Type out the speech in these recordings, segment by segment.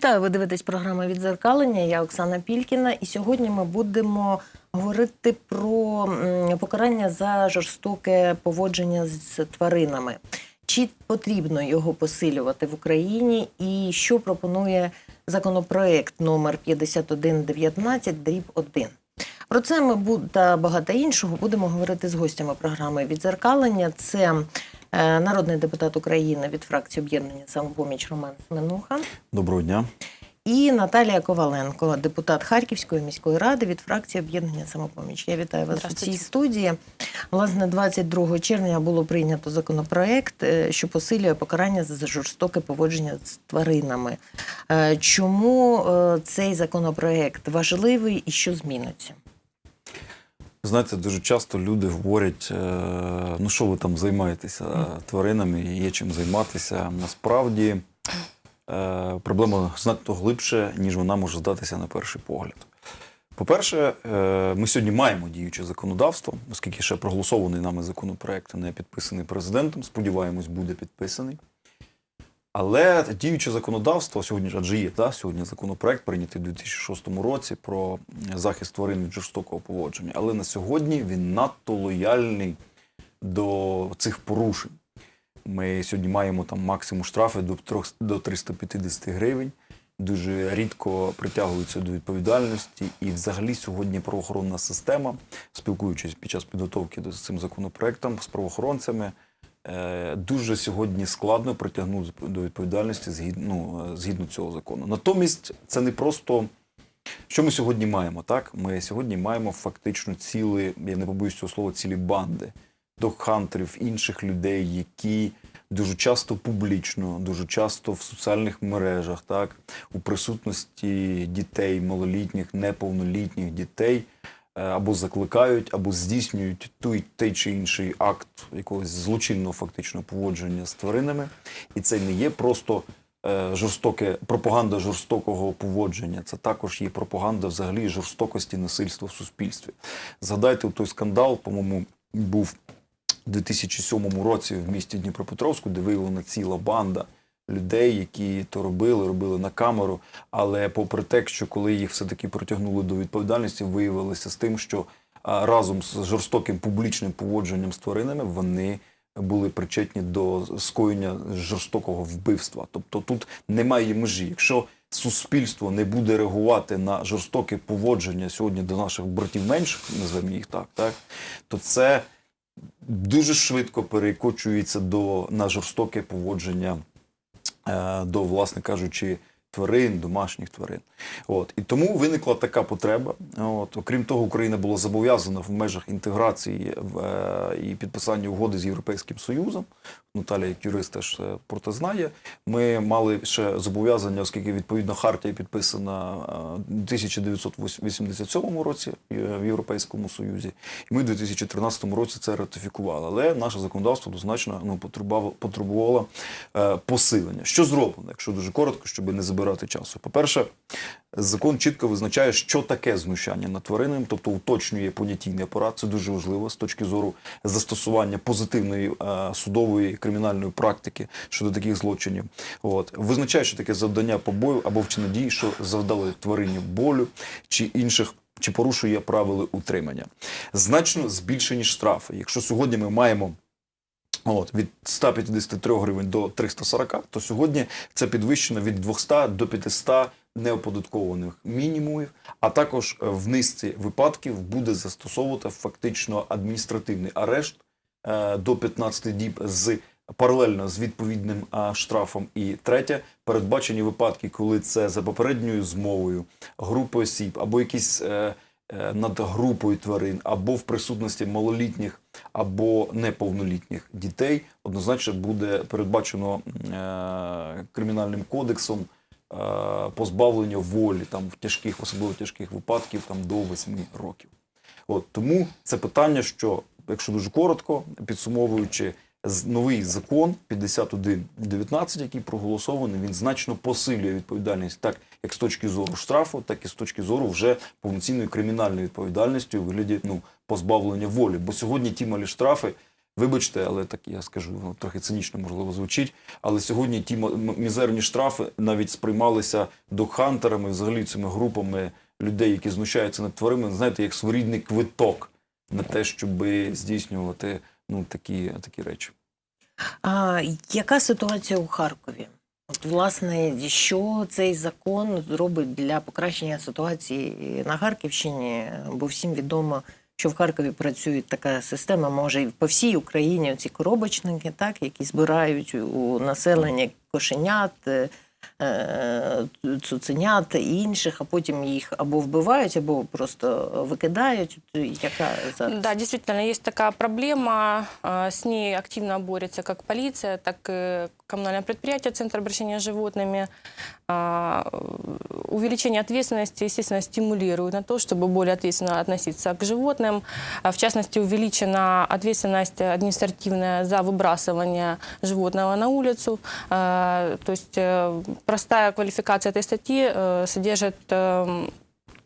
Вітаю, ви дивитесь програму відзеркалення. Я Оксана Пількіна. І сьогодні ми будемо говорити про покарання за жорстоке поводження з тваринами. Чи потрібно його посилювати в Україні, і що пропонує законопроект номер 5119 дріб 1? Про це ми та багато іншого будемо говорити з гостями програми відзеркалення. Це народний депутат України від фракції об'єднання самопоміч Роман Семенуха. Доброго дня. І Наталія Коваленко, депутат Харківської міської ради від фракції об'єднання самопоміч. Я вітаю вас у цій студії. Власне, 22 червня було прийнято законопроект, е, що посилює покарання за жорстоке поводження з тваринами. Е, Чому е, цей законопроект важливий і що зміниться? Знаєте, дуже часто люди говорять: е, ну що ви там займаєтеся тваринами, є чим займатися. Насправді е, проблема значно глибше, ніж вона може здатися на перший погляд. По-перше, е, ми сьогодні маємо діюче законодавство, оскільки ще проголосований нами законопроект не підписаний президентом. Сподіваємось, буде підписаний. Але діюче законодавство сьогодні адже є та, сьогодні законопроект прийнятий у 2006 році про захист тварин від жорстокого поводження. Але на сьогодні він надто лояльний до цих порушень. Ми сьогодні маємо там максимум штрафи до, до 350 гривень. Дуже рідко притягуються до відповідальності, і взагалі сьогодні правоохоронна система, спілкуючись під час підготовки до цим законопроектом з правоохоронцями, дуже сьогодні складно притягнути до відповідальності згідно, ну, е, згідно цього закону. Натомість це не просто. Що ми сьогодні маємо? Так, ми сьогодні маємо фактично цілі, я не побоюсь цього слова, цілі банди догхантерів, інших людей, які дуже часто публічно, дуже часто в соціальних мережах, так, у присутності дітей, малолітніх, неповнолітніх дітей е, або закликають, або здійснюють той, той чи інший акт якогось злочинного фактично поводження з тваринами. І це не є просто е, жорстоке пропаганда жорстокого поводження. Це також є пропаганда взагалі жорстокості насильства в суспільстві. Згадайте той скандал, по-моєму, був у 2007 році в місті Дніпропетровську, де виявлена ціла банда людей, які то робили, робили на камеру. Але попри те, що коли їх все-таки притягнули до відповідальності, виявилося з тим, що разом з жорстоким публічним поводженням з тваринами вони були причетні до скоєння жорстокого вбивства. Тобто тут немає межі. Якщо суспільство не буде реагувати на жорстоке поводження сьогодні до наших братів менших, назвемо їх так, так то це дуже швидко перекочується до на жорстоке поводження до, власне кажучи, тварин, домашніх тварин. От. І тому виникла така потреба. От. Окрім того, Україна була зобов'язана в межах інтеграції в, е, і підписання угоди з Європейським Союзом. Наталя, як юрист, теж е, про це знає. Ми мали ще зобов'язання, оскільки відповідно хартія підписана е, у 1987 році в Європейському Союзі, і ми в 2013 році це ратифікували. Але наше законодавство однозначно ну, потребувало, е, посилення. Що зроблено, якщо дуже коротко, щоб не забирати часу? По-перше, закон чітко визначає, що таке знущання над тваринами, тобто уточнює понятійний апарат. Це дуже важливо з точки зору застосування позитивної е, судової кримінальної практики щодо таких злочинів. От визначає, що таке завдання побою або вчинення дій, що завдали тварині болю чи інших. Чи порушує правила утримання значно збільшені штрафи. Якщо сьогодні ми маємо От, від 153 гривень до 340, то сьогодні це підвищено від 200 до 500 неоподаткованих мінімумів, а також е, в низці випадків буде застосовувати фактично адміністративний арешт е, до 15 діб з паралельно з відповідним штрафом. І третє, передбачені випадки, коли це за попередньою змовою групи осіб або якісь е, над групою тварин, або в присутності малолітніх або неповнолітніх дітей, однозначно буде передбачено кримінальним кодексом позбавлення волі там в тяжких, особливо тяжких випадків, там до 8 років. От тому це питання, що якщо дуже коротко, підсумовуючи. Новий закон 51.19, який проголосований, він значно посилює відповідальність так як з точки зору штрафу, так і з точки зору вже повноцінної кримінальної відповідальності у вигляді ну позбавлення волі. Бо сьогодні ті малі штрафи Вибачте, але так я скажу, трохи цинічно можливо звучить. Але сьогодні ті мізерні штрафи навіть сприймалися докхантерами, взагалі цими групами людей, які знущаються над тваринами, знаєте, як своєрідний квиток на те, щоб здійснювати ну, такі, такі речі. А яка ситуація у Харкові? От, власне, що цей закон зробить для покращення ситуації на Харківщині? Бо всім відомо, що в Харкові працює така система, може і по всій Україні ці коробочники, так, які збирають у населення кошенят, е, цуценят і інших, а потім їх або вбивають, або просто викидають. От Яка зараз? Да, действительно, есть такая проблема. а, С ней активно борется как полиция, так и коммунальное предприятие Центр обращения с животными. А, Увеличение ответственности, естественно, стимулирует на то, чтобы более ответственно относиться к животным. А, В частности, увеличена ответственность административная за выбрасывание животного на улицу. А, То есть э, простая квалификация этой статьи э, содержит эм,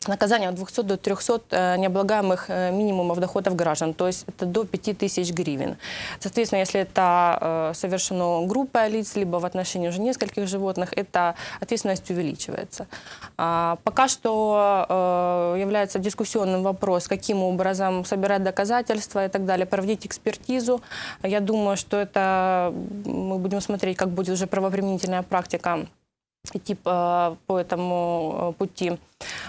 наказание от 200 до 300 э, необлагаемых э, минимумов доходов граждан, то есть это до 5000 гривен. Соответственно, если это э, совершено группой лиц, либо в отношении уже нескольких животных, эта ответственность увеличивается. А, Пока что э, является дискуссионным вопрос, каким образом собирать доказательства и так далее, проводить экспертизу. Я думаю, что это мы будем смотреть, как будет уже правоприменительная практика идти по, по этому э, пути.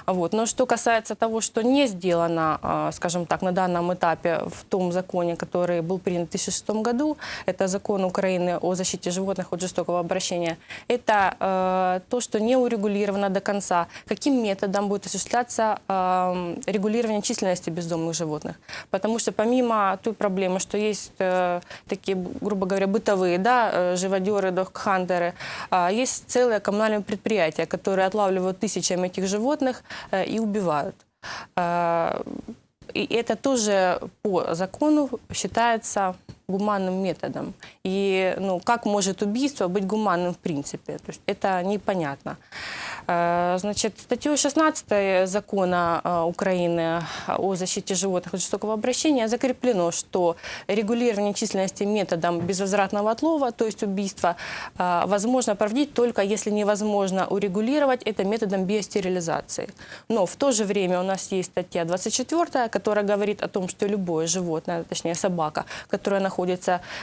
Вот. Но что касается того, что не сделано, а, скажем так, на данном этапе в том законе, который был принят в 2006 году, это закон Украины о защите животных от жестокого обращения, это э, то, что не урегулировано до конца, каким методом будет осуществляться э, регулирование численности бездомных животных. Потому что помимо той проблемы, что есть э, такие, грубо говоря, бытовые, да, живодеры, догхантеры, а, есть целые коммунальные предприятия, которые отлавливают тысячами этих животных э, и убивают. И это тоже по закону считается гуманным методом. И ну, как может убийство быть гуманным в принципе? То есть это непонятно. Э, Значит, статьей 16 закона э, Украины о защите животных от жестокого обращения закреплено, что регулирование численности методом безвозвратного отлова, то есть убийства, э, возможно проводить только если невозможно урегулировать это методом биостерилизации. Но в то же время у нас есть статья 24, которая говорит о том, что любое животное, точнее собака, которая находится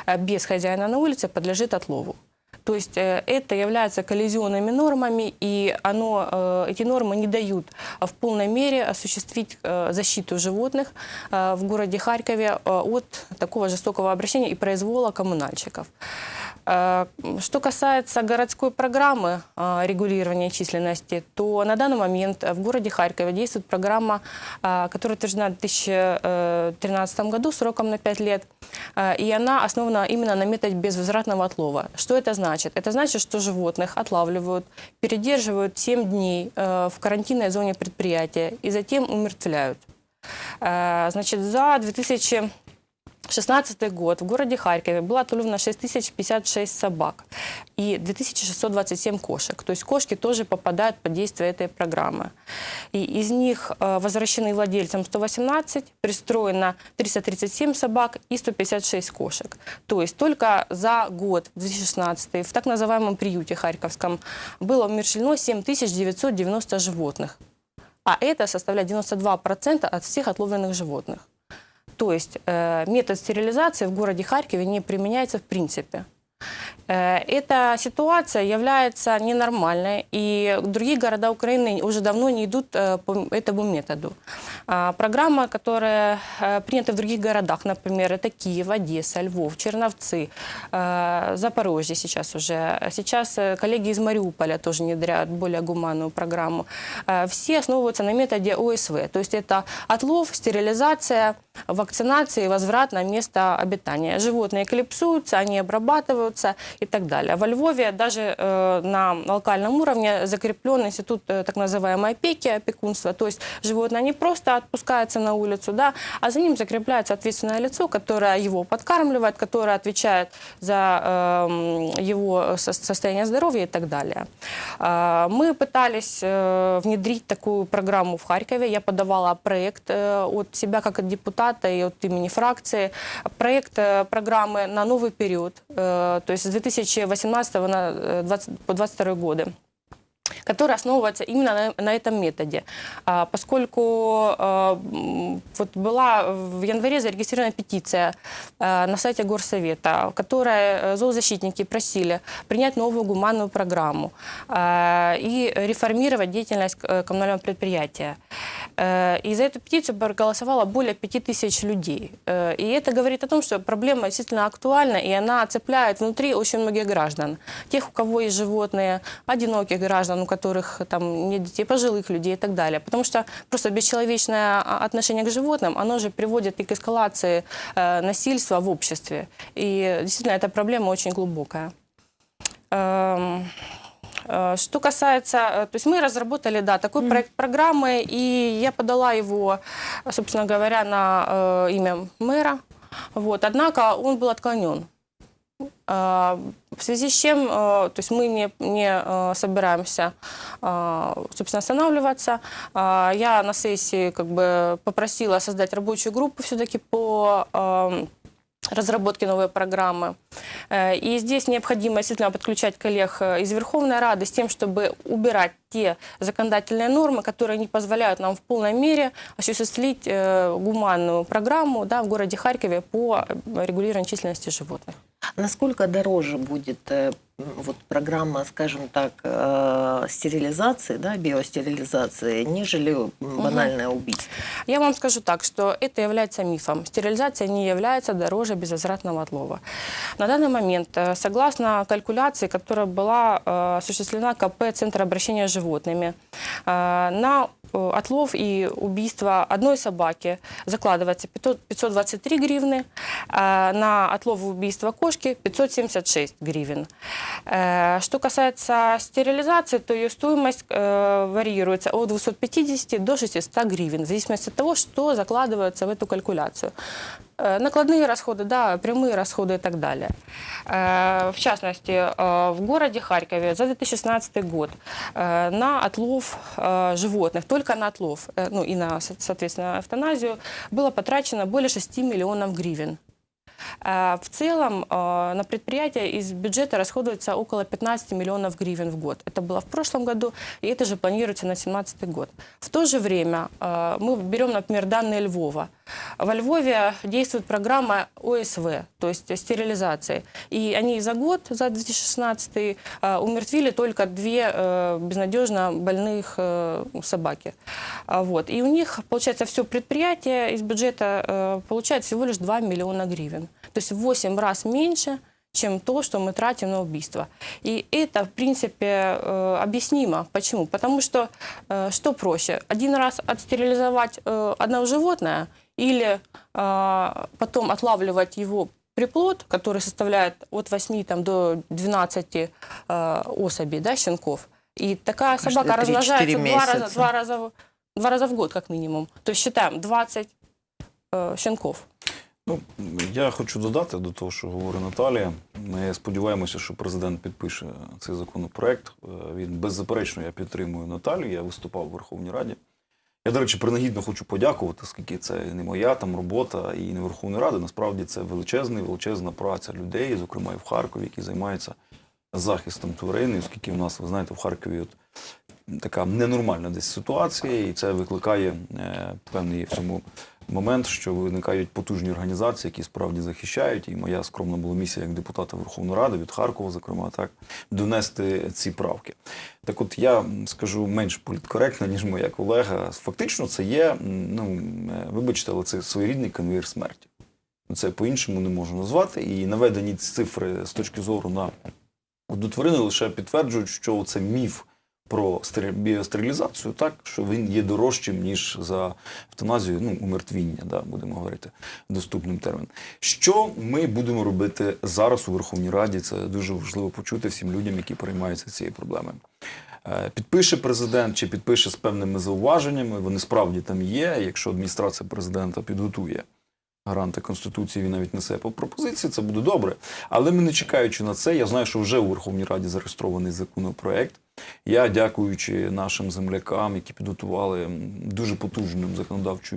э, без хозяина на улице, подлежит отлову. То есть э, это является коллизионными нормами, и оно, э, эти нормы не дают э, в полной мере осуществить э, защиту животных э, в городе Харькове э, от такого жестокого обращения и произвола коммунальщиков. Э, Что касается городской программы э, регулирования численности, то на данный момент в городе Харькове действует программа, э, которая утверждена в 2013 году сроком на 5 лет, и она основана именно на методе безвозвратного отлова. Что это значит? Это значит, что животных отлавливают, передерживают 7 дней в карантинной зоне предприятия и затем умертвляют. Значит, за 2000 2016 год в городе Харькове было отловлено 6056 собак и 2627 кошек. То есть кошки тоже попадают под действие этой программы. И из них э, возвращены владельцам 118, пристроено 337 собак и 156 кошек. То есть только за год, 2016, в так называемом приюте Харьковском было умерщвлено 7990 животных. А это составляет 92% от всех отловленных животных. То есть э, метод стерилизации в городе Харькове не применяется в принципе. Э, Эта ситуация является ненормальной, и другие города Украины уже давно не идут э, по этому методу. А, Программа, которая принята в других городах, например, это Киев, Одесса, Львов, Черновцы, Запорожье сейчас уже. Сейчас коллеги из Мариуполя тоже внедряют более гуманную программу. Все основываются на методе ОСВ, то есть это отлов, стерилизация, вакцинация и возврат на место обитания. Животные клипсуются, они обрабатываются и так далее. Во Львове даже э, на локальном уровне закреплен институт э, так называемой опеки, опекунства. То есть животное не просто отпускается на улицу, да, а за ним закрепляется ответственное лицо, которое его подкармливает, которое отвечает за э, его со- состояние здоровья и так далее. А, Мы пытались э, внедрить такую программу в Харькове. Я подавала проект э, от себя как от депутата депутата и от имени фракции проект э, программы на новый период, э, то есть с 2018 на э, 20 по 2022 годы Которая основывается именно на, на этом методе. А, поскольку а, вот была в январе зарегистрирована петиция а, на сайте Горсовета, в которой э, зоозащитники просили принять новую гуманную программу а, и реформировать деятельность э, коммунального предприятия. Э, И за эту петицию проголосовало более 5000 людей. Э, И это говорит о том, что проблема действительно актуальна, и она цепляет внутри очень многих граждан. Тех, у кого есть животные, одиноких граждан, у которых там нет детей, пожилых людей и так далее. Потому что просто бесчеловечное а, отношение к животным, оно же приводит и к эскалации э, насильства в обществе. И действительно, эта проблема очень глубокая. Эм, Э, Что касается, э, то есть мы разработали, да, такой проект программы, и я подала его, собственно говоря, на э, имя мэра. Вот, однако он был отклонен. Э, В связи с чем, э, то есть мы не, не э, собираемся, э, собственно, останавливаться. Э, Я на сессии как бы попросила создать рабочую группу все-таки по эм, разработки новой программы. Э, И здесь необходимо действительно подключать коллег э, из Верховной Рады с тем, чтобы убирать те законодательные нормы, которые не позволяют нам в полной мере осуществить э, гуманную программу да, в городе Харькове по регулированию численности животных. Насколько дороже будет вот программа, скажем так, э, стерилизации, да, биостерилизации, нежели м, банальное убийство? Я вам скажу так, что это является мифом. Стерилизация не является дороже безвозвратного отлова. На данный момент, э, согласно калькуляции, которая была э, осуществлена КП Центра обращения с животными, э, на э, отлов и убийство одной собаки закладывается 500 523 гривны, э, на отлов и убийство кошки 576 гривен. Э, Что касается стерилизации, то ее стоимость э, варьируется от 250 до 600 гривен, в зависимости от того, что закладывается в эту калькуляцию. Э, Накладные расходы, да, прямые расходы и так далее. Э, В частности, э, в городе Харькове за 2016 год э, на отлов э, животных, только на отлов, э, ну и на, со- соответственно, эвтаназию, было потрачено более 6 миллионов гривен. Э, В целом э, на предприятие из бюджета расходуется около 15 миллионов гривен в год. Это было в прошлом году, и это же планируется на 2017 год. В то же время э, мы берем, например, данные Львова. Во Львове действует программа ОСВ, то есть стерилизации. И они за год, за 2016, э, умертвили только две безнадежно больных собаки. А Вот. И у них, получается, все предприятие из бюджета получает всего лишь 2 миллиона гривен. То есть в 8 раз меньше, чем то, что мы тратим на убийство. И это, в принципе, э, объяснимо. Почему? Потому что э, что проще? Один раз отстерилизовать э, одно животное или потом отлавливать его приплод, который составляет от 8 там, до 12 э, особей, да, щенков. И такая Каждые собака 3-4 размножается два раза, два, раза, в- два раза в год, как минимум. То есть считаем 20 э, щенков. Ну, я хочу додати до того, що говорить Наталія. Ми сподіваємося, що президент підпише цей законопроект. Е, Він беззаперечно я підтримую Наталію. Я виступав у Верховній Раді. Я, до речі, принагідно хочу подякувати, оскільки це не моя там робота і не Верховної Ради. Насправді це величезна, величезна праця людей, зокрема і в Харкові, які займаються захистом тварин, І оскільки в нас, ви знаєте, в Харкові от така ненормальна десь ситуація, і це викликає е, певний в цьому момент, що виникають потужні організації, які справді захищають. І моя скромна була місія як депутата Верховної Ради від Харкова, зокрема, так донести ці правки. Так, от я скажу менш політкоректно, ніж моя колега. Фактично, це є, ну е, вибачте, але це своєрідний конвейер смерті. Це по-іншому не можу назвати. І наведені цифри з точки зору на до тварини лише підтверджують, що це міф про біостерилізацію, так що він є дорожчим ніж за евтаназію, ну умертвіння, да, будемо говорити доступним термін. Що ми будемо робити зараз у Верховній Раді? Це дуже важливо почути всім людям, які переймаються цією проблемою. Е, Підпише президент чи підпише з певними зауваженнями, вони справді там є. Якщо адміністрація президента підготує гаранти Конституції, він навіть несе по пропозиції, це буде добре. Але ми не чекаючи на це, я знаю, що вже у Верховній Раді зареєстрований законопроект. Я, дякуючи нашим землякам, які підготували дуже потужну законодавчу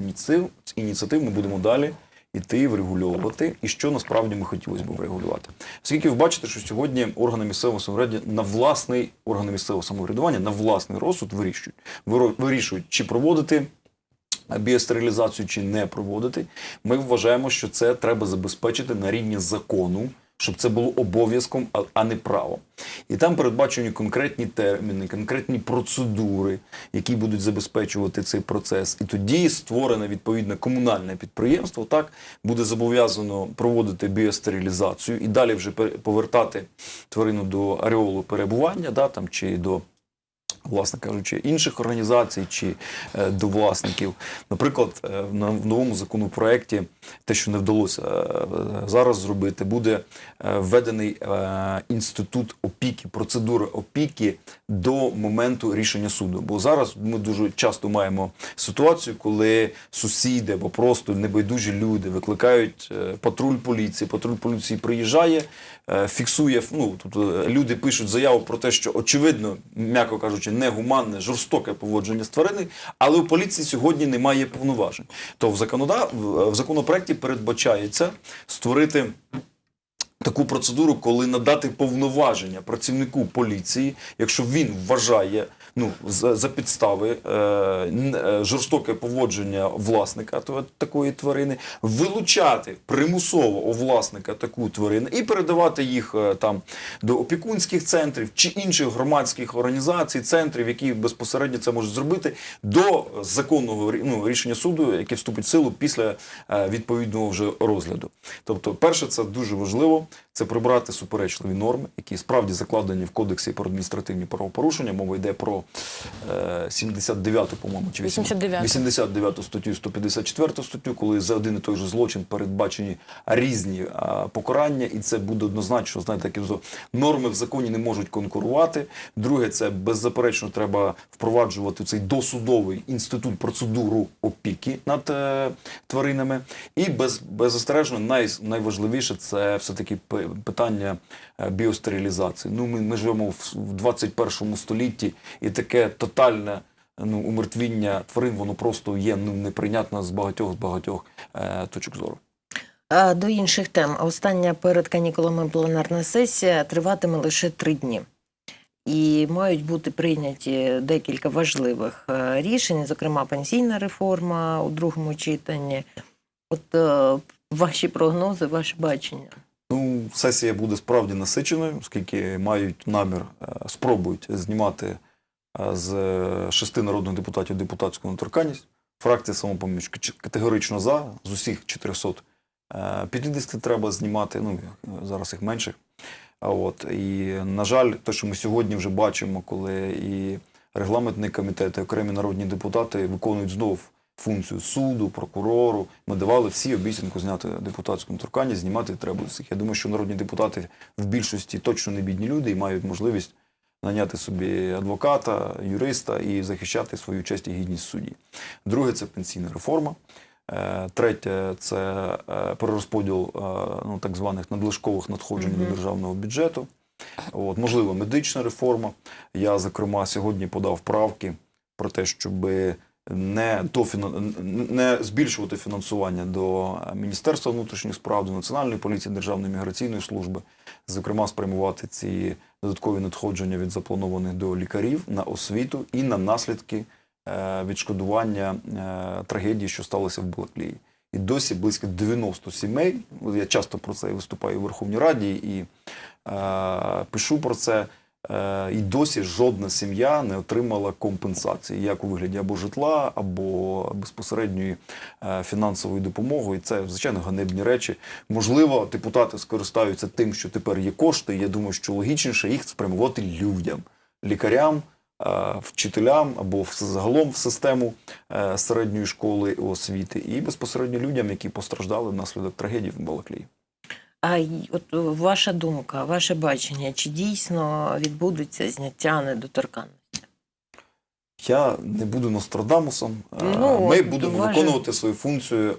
ініціативу, ми будемо далі іти врегульовувати, і що насправді ми хотілося б врегулювати. Оскільки ви бачите, що сьогодні органи місцевого самоврядування на власний органи місцевого самоврядування на власний розсуд вирішують, вирішують, чи проводити біостерилізацію чи не проводити. Ми вважаємо, що це треба забезпечити на рівні закону, щоб це було обов'язком, а- не правом. І там передбачені конкретні терміни, конкретні процедури, які будуть забезпечувати цей процес. І тоді створене відповідне комунальне підприємство так буде зобов'язано проводити біостерилізацію і далі вже повертати тварину до ареолу перебування, да, там, чи до власне кажучи, інших організацій чи е, до власників. Наприклад, е, в новому законопроекті те, що не вдалося е, зараз зробити, буде е, введений е, інститут опіки, процедури опіки до моменту рішення суду. Бо зараз ми дуже часто маємо ситуацію, коли сусіди або просто небайдужі люди викликають е, патруль поліції. Патруль поліції приїжджає, е, фіксує. Ну тобто е, люди пишуть заяву про те, що очевидно, м'яко кажучи, негуманне, жорстоке поводження з тварини, але у поліції сьогодні немає повноважень. То в законода в в законопроекті передбачається створити. Таку процедуру, коли надати повноваження працівнику поліції, якщо він вважає ну за, за підстави е, е, жорстоке поводження власника такої тварини, вилучати примусово у власника таку тварину і передавати їх е, там до опікунських центрів чи інших громадських організацій, центрів, які безпосередньо це можуть зробити, до законного ну, рішення суду, яке вступить в силу після е, відповідного вже розгляду. Тобто, перше, це дуже важливо. Це прибрати суперечливі норми, які справді закладені в кодексі про адміністративні правопорушення. Мова йде про е, 79, по-моєму, чи 89. 89 статтю, 154 статтю, коли за один і той же злочин передбачені різні а, покарання, і це буде однозначно, знаєте, такі норми в законі не можуть конкурувати. Друге, це беззаперечно треба впроваджувати цей досудовий інститут процедуру опіки над е, тваринами. І без, беззастережно най, найважливіше це все-таки питання е, біостерилізації. Ну, ми, ми живемо в, в 21 столітті, і таке тотальне ну, умертвіння тварин, воно просто є ну, неприйнятно з багатьох з багатьох е, точок зору. А до інших тем. Остання перед канікулами пленарна сесія триватиме лише три дні. І мають бути прийняті декілька важливих е, рішень, зокрема пенсійна реформа у другому читанні. От е, ваші прогнози, ваше бачення. Ну, сесія буде справді насиченою, оскільки мають намір, е, спробують знімати з е, шести народних депутатів депутатську недоторканність. Фракція самопоміч категорично за. З усіх 450 треба знімати, ну зараз їх менше. От і на жаль, те, що ми сьогодні вже бачимо, коли і регламентний комітет, і окремі народні депутати виконують знов функцію суду, прокурору. Ми давали всі обіцянку зняти депутатську недоторканність, знімати треба всіх. Я думаю, що народні депутати в більшості точно не бідні люди і мають можливість наняти собі адвоката, юриста і захищати свою честь і гідність судді. Друге це пенсійна реформа. Е, Третє це е, перерозподіл е, ну, так званих надлишкових надходжень Мгм. до державного бюджету. От, можливо, медична реформа. Я, зокрема, сьогодні подав правки про те, щоб не, дофіна... не збільшувати фінансування до Міністерства внутрішніх справ, до Національної поліції, Державної міграційної служби, зокрема, спрямувати ці додаткові надходження від запланованих до лікарів на освіту і на наслідки е, відшкодування е, трагедії, що сталося в Балаклії. І досі близько 90 сімей. Я часто про це виступаю у Верховній Раді і е, пишу про це. Е, і досі жодна сім'я не отримала компенсації, як у вигляді або житла, або безпосередньої е, фінансової допомоги. І це звичайно ганебні речі. Можливо, депутати скористаються тим, що тепер є кошти. Я думаю, що логічніше їх спрямувати людям, лікарям, е, вчителям або загалом в систему середньої школи освіти, і безпосередньо людям, які постраждали внаслідок трагедії в Балаклії. А от е, ваша думка, ваше бачення, чи дійсно відбудеться зняття недоторканності? Я не буду Нострадамусом. Ну, Ми будемо вважаю. виконувати свою функцію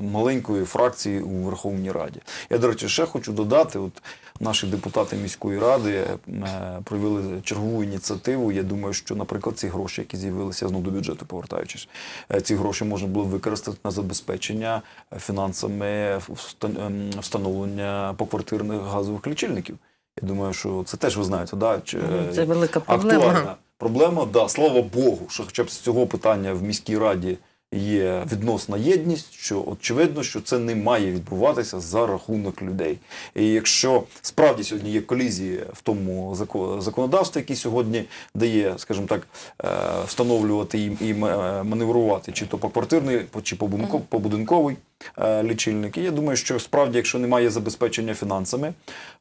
маленької фракції у Верховній Раді. Я, до речі, ще хочу додати: от наші депутати міської ради е, провели чергову ініціативу. Я думаю, що, наприклад, ці гроші, які з'явилися, знову до бюджету повертаючись, е, ці гроші можна було використати на забезпечення е, фінансами ем, встановлення поквартирних газових лічильників. Я думаю, що це теж ви знаєте, да? чи- Це велика проблема. Актуальна проблема, да, слава Богу, що хоча б з цього питання в міській раді є відносна єдність, що очевидно, що це не має відбуватися за рахунок людей. І якщо справді сьогодні є колізії в тому зако- законодавстві, яке сьогодні дає, скажімо так, е, встановлювати і, е, маневрувати чи то поквартирний, чи побудинко- побудинковий лічильник. І я думаю, що справді, якщо немає забезпечення фінансами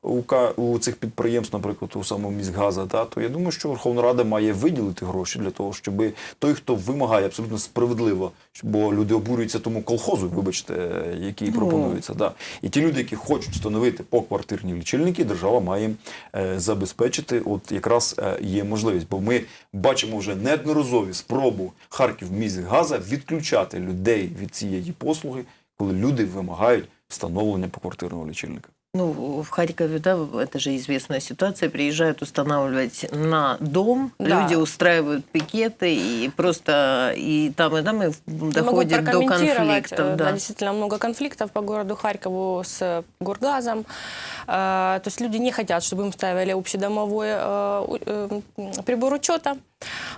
у, у цих підприємств, наприклад, у самому міськгаза, та, то я думаю, що Верховна Рада має виділити гроші для того, щоб той, хто вимагає абсолютно справедливо, бо люди обурюються тому колхозу, вибачте, е, який Ну. пропонується. Да. І ті люди, які хочуть встановити поквартирні лічильники, держава має їм, е, забезпечити. От якраз е, є можливість, бо ми бачимо вже неодноразові спробу Харків міськгаза відключати людей від цієї послуги, коли люди вимагають встановлення поквартирного лічильника. Ну, в Харькове, да, это же известная ситуация, приезжают устанавливать на дом, Да. люди устраивают пикеты, и просто и там, и там и доходит до конфликтов. Э, Да. действительно много конфликтов по городу Харькову с Гургазом. Э, То есть люди не хотят, чтобы им ставили общедомовой э, э, прибор учета.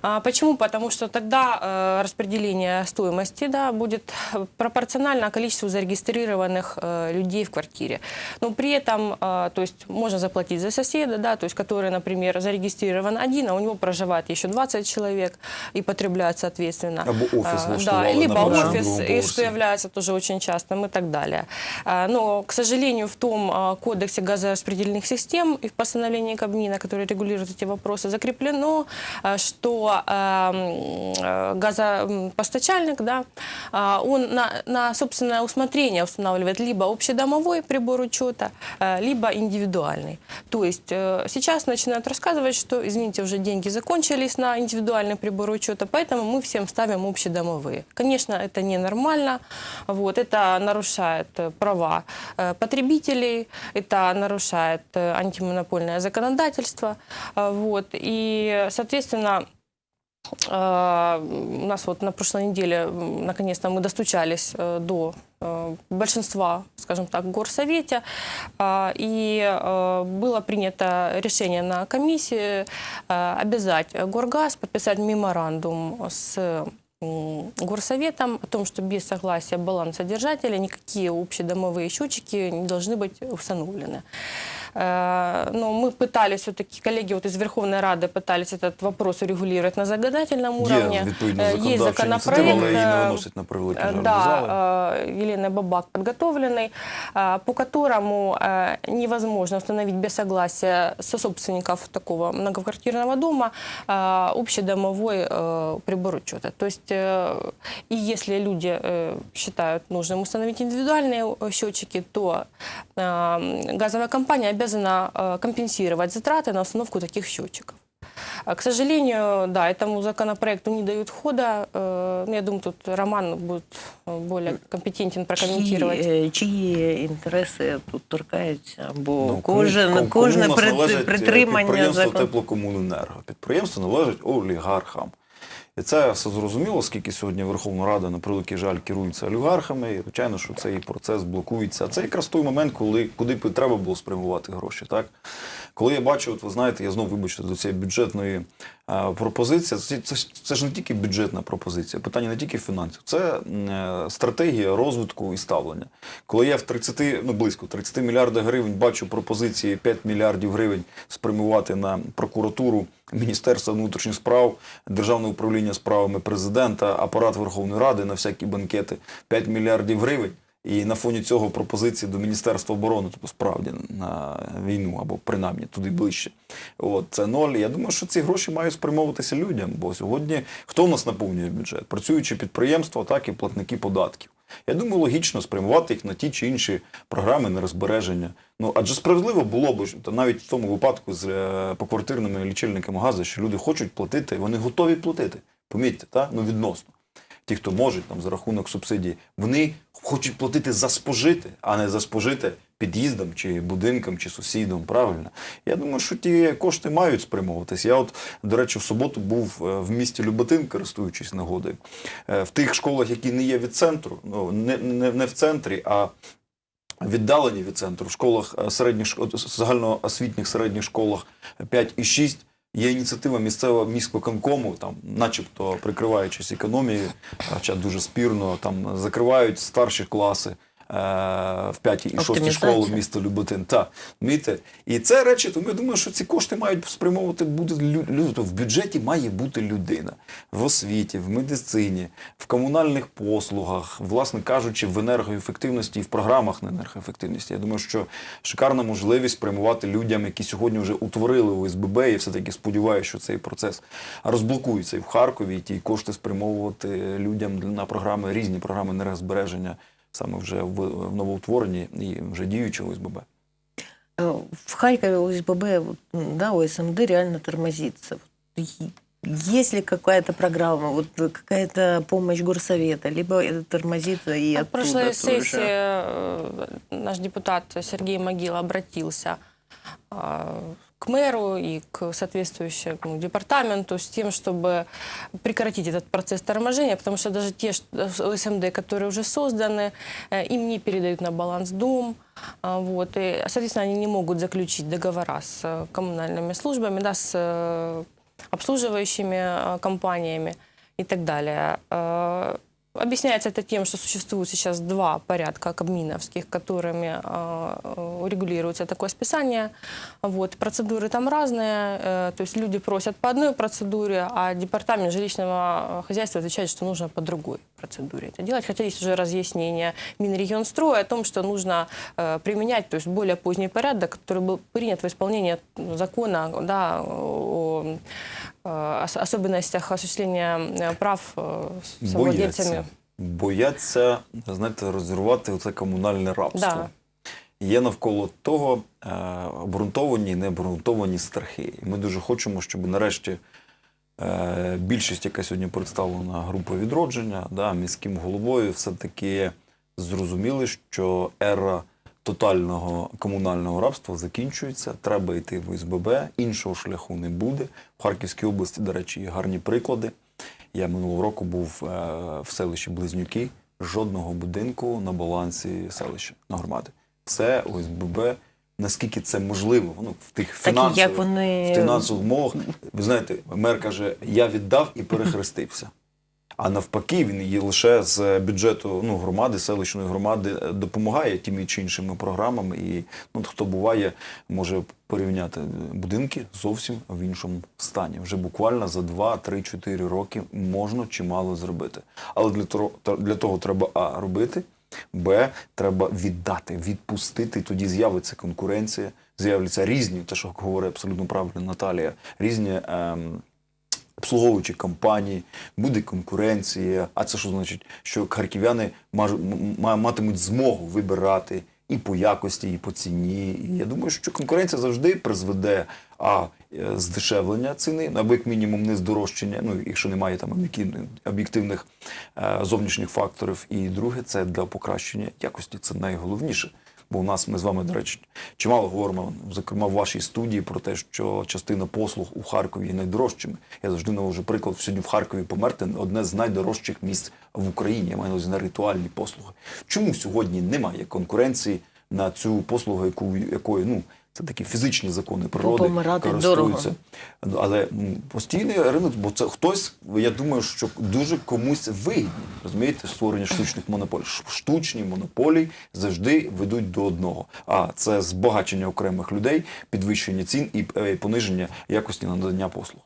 А Почему? Потому что тогда э, распределение стоимости да, будет пропорционально количеству зарегистрированных э, людей в квартире. Но при этом, э, то есть можно заплатить за соседа, да, то есть который, например, зарегистрирован один, а у него проживает еще 20 человек и потребляет соответственно. Або офис А, Да, либо офис, и что является тоже очень частым и так далее. А, Но, к сожалению, в том кодексе газораспределительных систем и в постановлении Кабмина, который регулирует эти вопросы, закреплено, а, что а, м, э, газопостачальник, да, а, он на, на собственное усмотрение устанавливает либо общедомовой прибор учета, а, либо индивидуальный. То есть э, сейчас начинают рассказывать, что, извините, уже деньги закончились на индивидуальный прибор учета, поэтому мы всем ставим общедомовые. Конечно, это ненормально, вот, это нарушает э, права э, потребителей, это нарушает э, антимонопольное законодательство, э, вот, и, соответственно, э, у нас вот на прошлой неделе наконец-то мы достучались э, до э, большинства, скажем так, горсовете, А, и э, было принято решение на комиссии обязать Горгаз подписать меморандум с горсоветом о том, что без согласия балансодержателя никакие общедомовые счетчики не должны быть установлены. Э, Но мы пытались все-таки, коллеги вот из Верховной Рады пытались этот вопрос урегулировать на законодательном уровне. Є відповідно Э, Есть законодавча ініціатива, але її не э, виносять на превеликий жаль до да, зали. э, Еленой Бабак подготовленный, э, по которому э, невозможно установить без согласия сособственников такого многоквартирного дома э, общедомовой э, прибор учета. То есть, э, и если люди э, считают нужным установить индивидуальные э, счетчики, то э, газовая компания обязана э, компенсировать затраты на установку таких счетчиков. А, К сожалению, да, этому законопроекту не дают хода. Э, ну, Я думаю, тут Роман будет э, более компетентен прокомментировать. Чиї, е, чиї інтереси тут торкаються, бо Ну, кожен, кому- кому кожне у нас при- належить, е, притримання підприємство закону. теплокомуненерго. Підприємство належить олігархам. І це все зрозуміло, оскільки сьогодні Верховна Рада, на превеликий жаль, керується олігархами. І, звичайно, що цей процес блокується. А це якраз той момент, коли куди треба було спрямувати гроші. Так? Коли я бачу, от ви знаєте, я знову вибачте до цієї бюджетної а, пропозиції. Це, це, це ж не тільки бюджетна пропозиція, питання не тільки фінансів, це е, стратегія розвитку і ставлення. Коли я в 30, ну близько 30 мільярдів гривень бачу пропозиції 5 мільярдів гривень спрямувати на прокуратуру, Міністерство внутрішніх справ, Державне управління справами президента, апарат Верховної Ради на всякі банкети 5 мільярдів гривень. І на фоні цього пропозиції до Міністерства оборони, тобто справді на війну або принаймні туди ближче. От це ноль. Я думаю, що ці гроші мають спрямовуватися людям. Бо сьогодні хто в нас наповнює бюджет? Працюючі підприємства, так і платники податків. Я думаю, логічно спрямувати їх на ті чи інші програми нерозбереження. Ну адже справедливо було б та навіть в тому випадку з е, поквартирними лічильниками газу, що люди хочуть платити, вони готові платити. Помітьте, та? ну відносно. Ті, хто можуть там за рахунок субсидій, вони хочуть платити за спожити, а не за спожити під'їздам чи будинкам, чи сусідам. Правильно? Я думаю, що ті кошти мають спрямовуватись. Я, от, до речі, в суботу був е, в місті Люботин, користуючись нагодою, Е, в тих школах, які не є від центру, ну не, не, не в центрі, а віддалені від центру, в школах е, середніх загальноосвітніх середніх школах 5 і 6 є ініціатива місцевого міськвиконкому, там, начебто прикриваючись економією, хоча дуже спірно, там закривають старші класи. Е, В п'ятій і шостій школи міста Люботин. Розумієте? І це речі, тому я думаю, що ці кошти мають спрямовувати буде люди. В бюджеті має бути людина в освіті, в медицині, в комунальних послугах, власне кажучи, в енергоефективності і в програмах на енергоефективності. Я думаю, що шикарна можливість спрямувати людям, які сьогодні вже утворили ОСББ, і все-таки сподіваюся, що цей процес розблокується і в Харкові, і ті кошти спрямовувати людям на програми, різні програми енергозбереження, саме вже в, в новоутворенні і вже діючі ОСББ. Э, В Харькове ОСББ, вот, м, да, ОСМД реально тормозится. Вот и- Есть ли какая-то программа, вот э, какая-то помощь горсовета, либо это тормозится и На оттуда прошлой тоже? сессии э, наш депутат Сергей Могила обратился а, к мэру и к соответствующему департаменту с тем, чтобы прекратить этот процесс торможения, потому что даже те ш- ОСМД, которые уже созданы, э, им не передают на баланс дом, а, вот, и, соответственно, они не могут заключить договора с э, коммунальными службами, да, с э, обслуживающими э, компаниями и так далее. Объясняется это тем, что существует сейчас два порядка кабминовских, которыми э, регулируется такое списание. Вот. Процедуры там разные, э, то есть люди просят по одной процедуре, а департамент жилищного э, хозяйства отвечает, что нужно по другой процедуре это делать. Хотя есть уже разъяснение Минрегионстроя о том, что нужно э, применять то есть более поздний порядок, который был принят в исполнении закона да, о особенностях осуществления э, прав э, с совладельцами. Бояться, знаєте, розірвати це комунальне рабство. Да. Є навколо того е, обґрунтовані і необґрунтовані страхи. І ми дуже хочемо, щоб нарешті е, більшість, яка сьогодні представлена група відродження, да, міським головою, все-таки зрозуміли, що ера тотального комунального рабства закінчується. Треба йти в ОСББ, іншого шляху не буде. В Харківській області, до речі, є гарні приклади. Я минулого року був е, в селищі Близнюки, жодного будинку на балансі селища на громади. Все ОСББ, наскільки це можливо, ну, в тих фінансових, вони в фінансових умовах. Ви знаєте, мер каже, я віддав і перехрестився. А навпаки, він її лише з бюджету ну, громади, селищної громади е, допомагає тими чи іншими програмами. І ну, хто буває, може порівняти будинки зовсім в іншому стані. Вже буквально за 2, 3, 4 роки можна чимало зробити. Але для того, для того треба А робити. Б, треба віддати, відпустити, тоді з'явиться конкуренція, з'являться різні, те, що говорить абсолютно правильно Наталія, різні ем, обслуговуючі компанії, буде конкуренція. А це що значить? Що харків'яни матимуть змогу вибирати і по якості, і по ціні. І я думаю, що конкуренція завжди призведе а е, здешевлення ціни, або як мінімум не здорожчання, ну якщо немає там об'єктивних е, зовнішніх факторів. І друге, це для покращення якості. Це найголовніше. Бо у нас ми з вами, до речі, чимало говоримо, зокрема в вашій студії, про те, що частина послуг у Харкові є найдорожчими. Я завжди навожу приклад сьогодні в Харкові померти одне з найдорожчих місць в Україні. Я маю на ритуальні послуги. Чому сьогодні немає конкуренції на цю послугу, яку якою ну це такі фізичні закони природи помирати користуються. Але постійний ринок, бо це хтось, я думаю, що дуже комусь вигідно, розумієте, створення штучних монополій. Штучні монополії завжди ведуть до одного. А це збагачення окремих людей, підвищення цін і е, пониження якості надання послуг.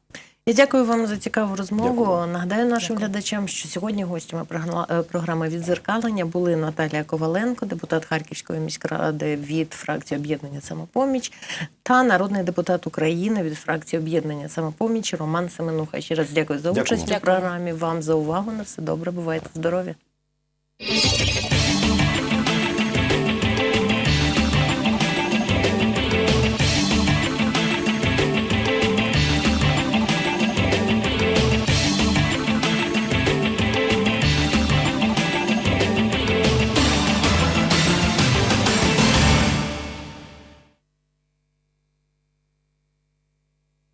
Я дякую вам за цікаву розмову. Дякую. Нагадаю нашим Дякую. глядачам, що сьогодні гостями е, програми відзеркалення були Наталія Коваленко, депутат Харківської міськради від фракції об'єднання самопоміч, та народний депутат України від фракції об'єднання самопоміч Роман Семенуха. Ще раз дякую за участь вам. у програмі. Вам за увагу. На все добре. Бувайте здорові.